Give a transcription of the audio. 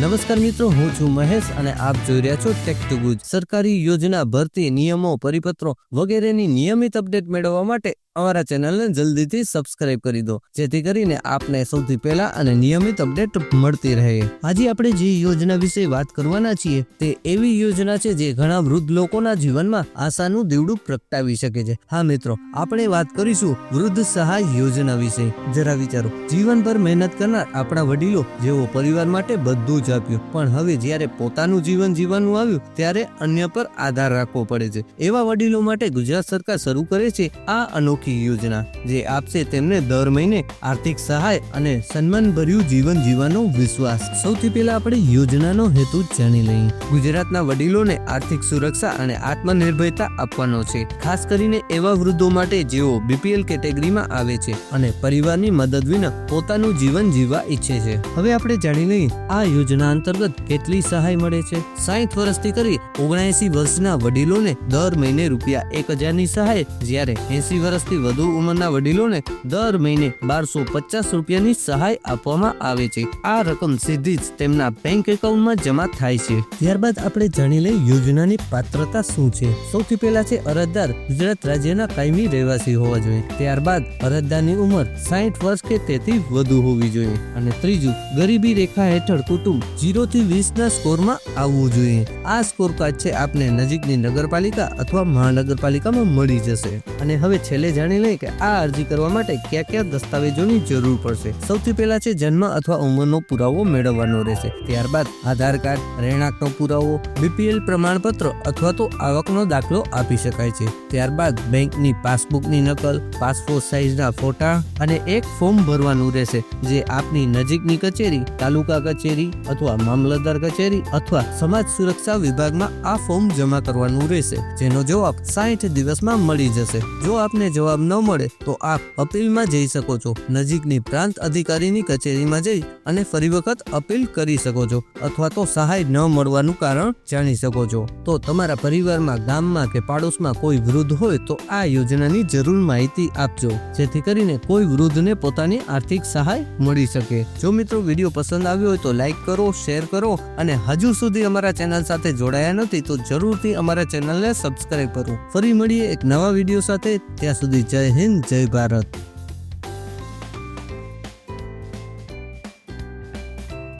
નમસ્કાર મિત્રો, હું છું મહેશ અને આપ જોઈ રહ્યા છો ટેક ટુ ગુજ સરકારી યોજના, ભરતી નિયમો, પરિપત્રો વગેરેની નિયમિત અપડેટ મેળવવા માટે અમારા ચેનલને જલ્દીથી સબસ્ક્રાઇબ કરી દો, જેથી કરીને આપને સૌથી પહેલા અને નિયમિત અપડેટ મળતી રહે. આજે આપણે જે યોજના વિશે વાત કરવાના છીએ, તે એવી યોજના છે જે ઘણા વૃદ્ધ લોકોના જીવનમાં આશાનું દીવડું પ્રગટાવી શકે છે. હા મિત્રો, આપણે વાત કરીશું વૃદ્ધ સહાય યોજના વિશે. જરા વિચારો, જીવનભર મહેનત કરનાર આપણા વડીલો જેઓ પરિવાર માટે બધું જ આપ્યું, પણ હવે જ્યારે પોતાનું જીવન જીવવાનું આવ્યું, ત્યારે અન્ય પર આધાર રાખવો પડે છે. એવા વડીલો માટે ગુજરાત સરકાર શરૂ કરે છે આ અનોખી યોજના, જે આપશે તેમને દર મહિને આર્થિક સહાય અને સન્માનભર્યું જીવન જીવવાનો વિશ્વાસ. સૌથી પહેલા આપણે યોજનાનો હેતુ જાણી લઈએ. ગુજરાતના વડીલોને આર્થિક સુરક્ષા અને આત્મનિર્ભરતા આપવાનો છે. ખાસ કરીને એવા વૃદ્ધો માટે જેઓ બીપીએલ કેટેગરીમાં આવે છે અને પરિવારની મદદ વિના પોતાનું જીવન જીવવા ઈચ્છે છે. હવે આપણે જાણી લઈએ, આ યોજના અંતર્ગત કેટલી સહાય મળે છે? સાહીઠ વર્ષથી કરી ઓગણએસી વર્ષના વડીલોને દર મહિને રૂપિયા એક હજારની સહાય, જ્યારે એસી વર્ષથી વધુ ઉંમરના વડીલોને દર મહિને બારસો પચાસ રૂપિયાની સહાય આપવામાં આવે છે. આ રકમ સીધી જ તેમના બેંક એકાઉન્ટમાં જમા થાય છે. ત્યારબાદ આપણે જાણી લઈએ યોજનાની પાત્રતા શું છે. સૌથી પહેલા છે અરજદાર. ગુજરાત રાજ્યના કાયમી રહેવાસી હોવા જોઈએ. ત્યારબાદ અરજદારની ઉંમર સાહીઠ વર્ષ કે તેથી વધુ હોવી જોઈએ. અને ત્રીજું, ગરીબી રેખા હેઠળ કુટુંબ જીરો થી વીસ ના સ્કોરમાં આવવું જોઈએ. આ સ્કોર કાર્ડ છે આપને નજીકની નગરપાલિકા અથવા મહાનગરપાલિકામાં મળી જશે. અને હવે છેલ્લે જાણી લઈએ કે આ અરજી કરવા માટે કયા કયા દસ્તાવેજોની જરૂર પડશે. સૌથી પહેલા છે જન્મ અથવા ઉંમરનો પુરાવો મેળવવાનો રહેશે. ત્યારબાદ આધાર કાર્ડ, રહેણાંકનો પુરાવો બીપીએલ પ્રમાણપત્ર અથવા તો આવકનો દાખલો આપી શકાય છે. ત્યારબાદ બેંકની પાસબુકની નકલ, પાસપોર્ટ સાઇઝના ફોટા અને એક ફોર્મ ભરવાનું રહેશે, જે આપની નજીકની કચેરી, તાલુકા કચેરી અથવા મામલતદાર કચેરી અથવા સમાજ સુરક્ષા વિભાગમાં આ ફોર્મ જમા કરવાનું રહેશે, જેનો જવાબ સાઠ દિવસમાં મળી જશે. જો આપને જવાબ ન મળે તો આપ અપીલમાં જઈ શકો છો. નજીકની પ્રાંત અધિકારીની કચેરીમાં જઈ અને ફરી વખત અપીલ કરી શકો છો અથવા તો સહાય ન મળવાનું કારણ જાણી શકો છો. તો તમારા પરિવારમાં, ગામમાં કે પાડોશમાં કોઈ વૃદ્ધ હોય તો આ યોજનાની જરૂર માહિતી આપજો. જેથી કરીને કોઈ વૃદ્ધને પોતાની આર્થિક સહાય મળી શકે. જો મિત્રો વીડિયો પસંદ આવ્યો હોય તો લાઈક કરો, શેર કરો અને હજુ સુધી અમારા ચેનલ સાથે જોડાયા નથી તો જરૂરથી અમારા ચેનલને સબસ્ક્રાઈબ કરો. ફરી મળીએ એક નવા વીડિયો સાથે. ત્યાં સુધી જય હિન્દ જય ભારત.